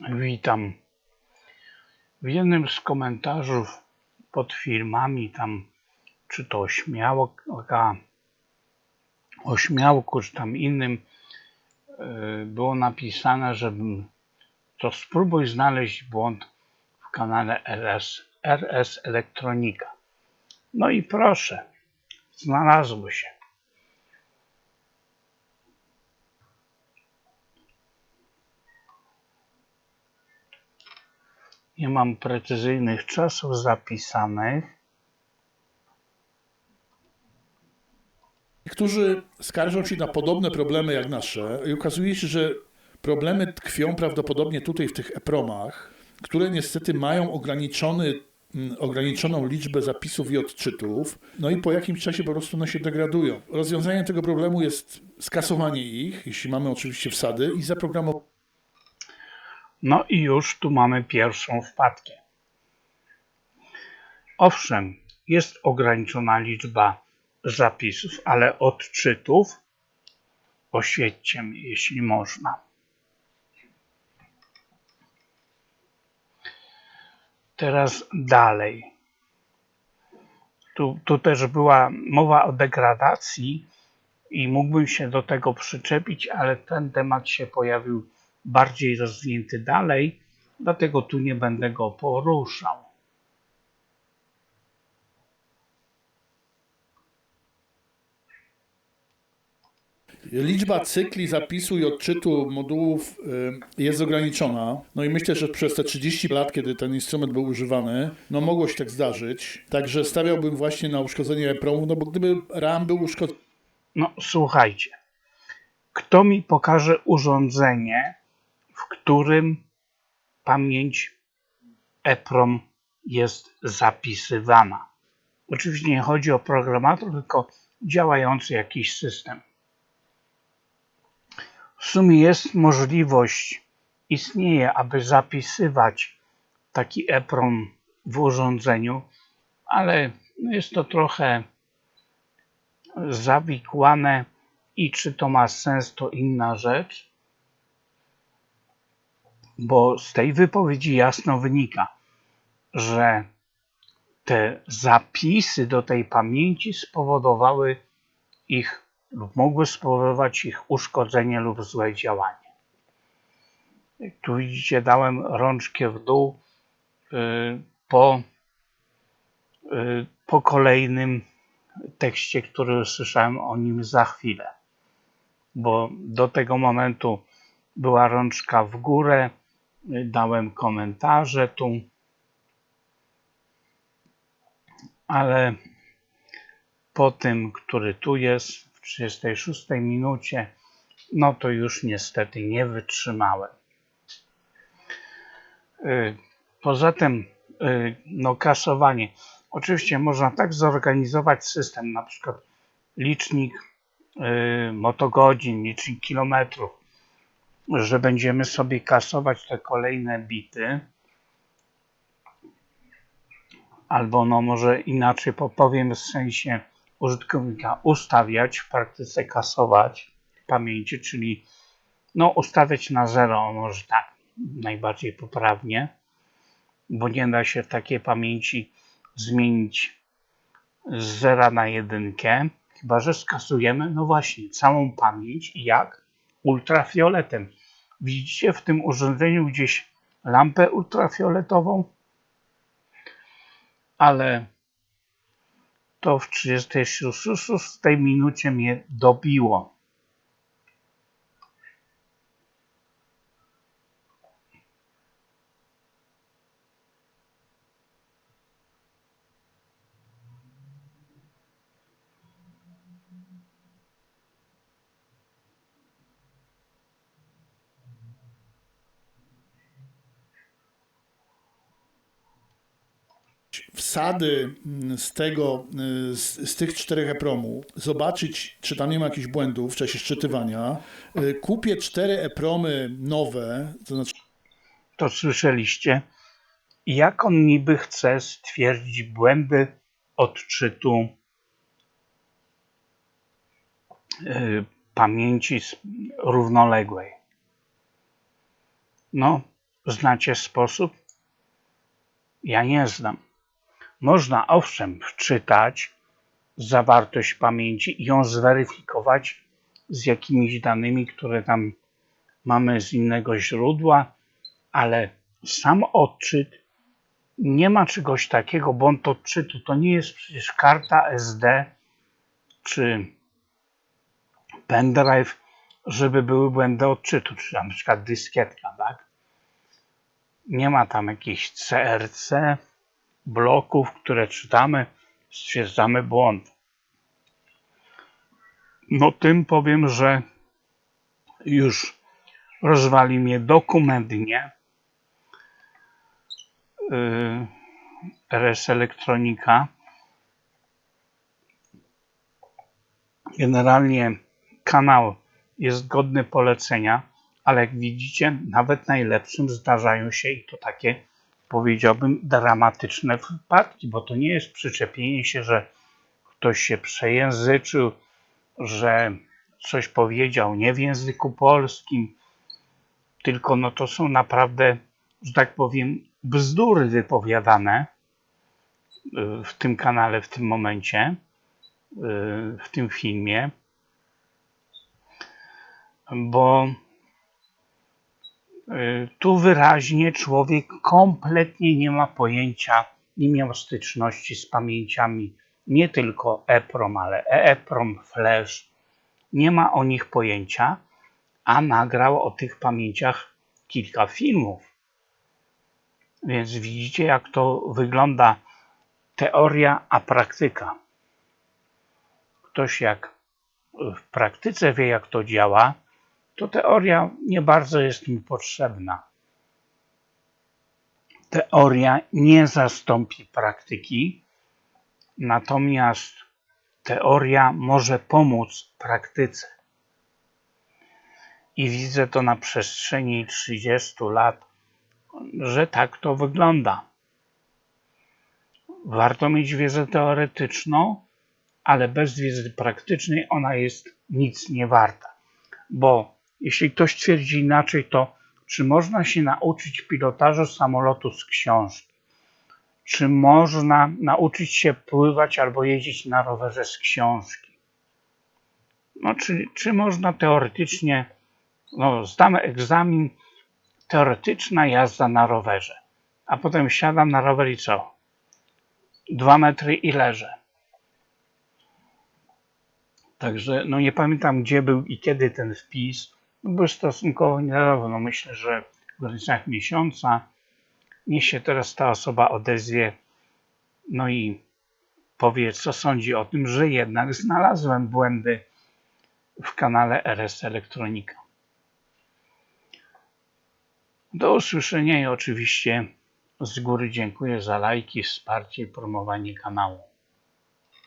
Witam. W jednym z komentarzów pod filmami tam, czy to ośmiałka, ośmiałku, czy tam innym, yy, było napisane, żebym to spróbuj znaleźć błąd w kanale RS, RS Elektronika. No i proszę, znalazło się. Nie mam precyzyjnych czasów zapisanych. Którzy skarżą się na podobne problemy jak nasze i okazuje się, że problemy tkwią prawdopodobnie tutaj w tych EPROMach, które niestety mają ograniczony, mm, ograniczoną liczbę zapisów i odczytów, no i po jakimś czasie po prostu one się degradują. Rozwiązaniem tego problemu jest skasowanie ich, jeśli mamy oczywiście wsady, i zaprogramowanie No i już tu mamy pierwszą wpadkę. Owszem, jest ograniczona liczba zapisów, ale odczytów oświećcie mi, jeśli można. Teraz dalej. Tu, tu też była mowa o degradacji i mógłbym się do tego przyczepić, ale ten temat się pojawił bardziej rozwinięty dalej, dlatego tu nie będę go poruszał. Liczba cykli zapisu i odczytu modułów y, jest ograniczona. No i myślę, że przez te 30 lat, kiedy ten instrument był używany, no mogło się tak zdarzyć. Także stawiałbym właśnie na uszkodzenie EPROMu, no bo gdyby RAM był uszkodzony, No słuchajcie, kto mi pokaże urządzenie, w którym pamięć EPROM jest zapisywana? Oczywiście nie chodzi o programator, tylko działający jakiś system. W sumie jest możliwość, istnieje, aby zapisywać taki EPROM w urządzeniu, ale jest to trochę zawikłane i czy to ma sens, to inna rzecz, bo z tej wypowiedzi jasno wynika, że te zapisy do tej pamięci spowodowały ich lub mogły spowodować ich uszkodzenie lub złe działanie. Tu widzicie, dałem rączkę w dół y, po, y, po kolejnym tekście, który usłyszałem o nim za chwilę. Bo do tego momentu była rączka w górę, dałem komentarze tu, ale po tym, który tu jest w 36 minucie, no to już niestety nie wytrzymałem. Y, Poza tym, y, no kasowanie. Oczywiście można tak zorganizować system, na przykład licznik y, motogodzin, licznik kilometrów, że będziemy sobie kasować te kolejne bity. Albo no może inaczej powiem w sensie użytkownika ustawiać, w praktyce kasować pamięci, czyli no ustawiać na zero, może tak najbardziej poprawnie, bo nie da się takiej pamięci zmienić z zera na jedynkę, chyba że skasujemy, no właśnie, całą pamięć i jak? Ultrafioletem. Widzicie w tym urządzeniu gdzieś lampę ultrafioletową? Ale to w 36 minucie mnie dobiło. Wsady mm, z tego, y, z, z tych czterech EPROMów, zobaczyć, czy tam nie ma jakichś błędów w czasie szczytywania. Y, Kupię cztery EPROMy nowe, to znaczy To słyszeliście? Jak on niby chce stwierdzić błędy odczytu y, pamięci równoległej? No, Znacie sposób? Ja nie znam. Można owszem wczytać zawartość pamięci i ją zweryfikować z jakimiś danymi, które tam mamy z innego źródła, ale sam odczyt nie ma czegoś takiego, błąd odczytu to nie jest przecież karta SD czy pendrive, żeby były błędy odczytu, czy na przykład dyskietka, tak? Nie ma tam jakichś CRC, bloków, które czytamy, stwierdzamy błąd. No tym powiem, że już rozwali mnie dokumentnie yy, RS Elektronika. Generalnie kanał jest godny polecenia, ale jak widzicie, nawet najlepszym zdarzają się i to takie, powiedziałbym, dramatyczne wypadki, bo to nie jest przyczepienie się, że ktoś się przejęzyczył, że coś powiedział nie w języku polskim, tylko no to są naprawdę, że tak powiem, bzdury wypowiadane y, w tym kanale, w tym momencie, y, w tym filmie, bo tu wyraźnie człowiek kompletnie nie ma pojęcia, nie miał styczności z pamięciami nie tylko EPROM, ale EEPROM, Flash. Nie ma o nich pojęcia, a nagrał o tych pamięciach kilka filmów. Więc widzicie, jak to wygląda teoria, a praktyka. Ktoś jak w praktyce wie, jak to działa, to teoria nie bardzo jest mu potrzebna. Teoria nie zastąpi praktyki, natomiast teoria może pomóc praktyce. I widzę to na przestrzeni 30 lat, że tak to wygląda. Warto mieć wiedzę teoretyczną, ale bez wiedzy praktycznej ona jest nic nie warta. Bo jeśli ktoś twierdzi inaczej, to czy można się nauczyć pilotażu samolotu z książki? Czy można nauczyć się pływać albo jeździć na rowerze z książki? No, czy, czy można teoretycznie, no, zdamy egzamin, teoretyczna jazda na rowerze, a potem siadam na rower i co? Dwa metry i leżę. Także no nie pamiętam gdzie był i kiedy ten wpis. No, był stosunkowo niedawno, myślę, że w granicach miesiąca. Niech się teraz ta osoba odezwie, no i powie, co sądzi o tym, że jednak znalazłem błędy w kanale RS Elektronika. Do usłyszenia i oczywiście z góry dziękuję za lajki, wsparcie i promowanie kanału.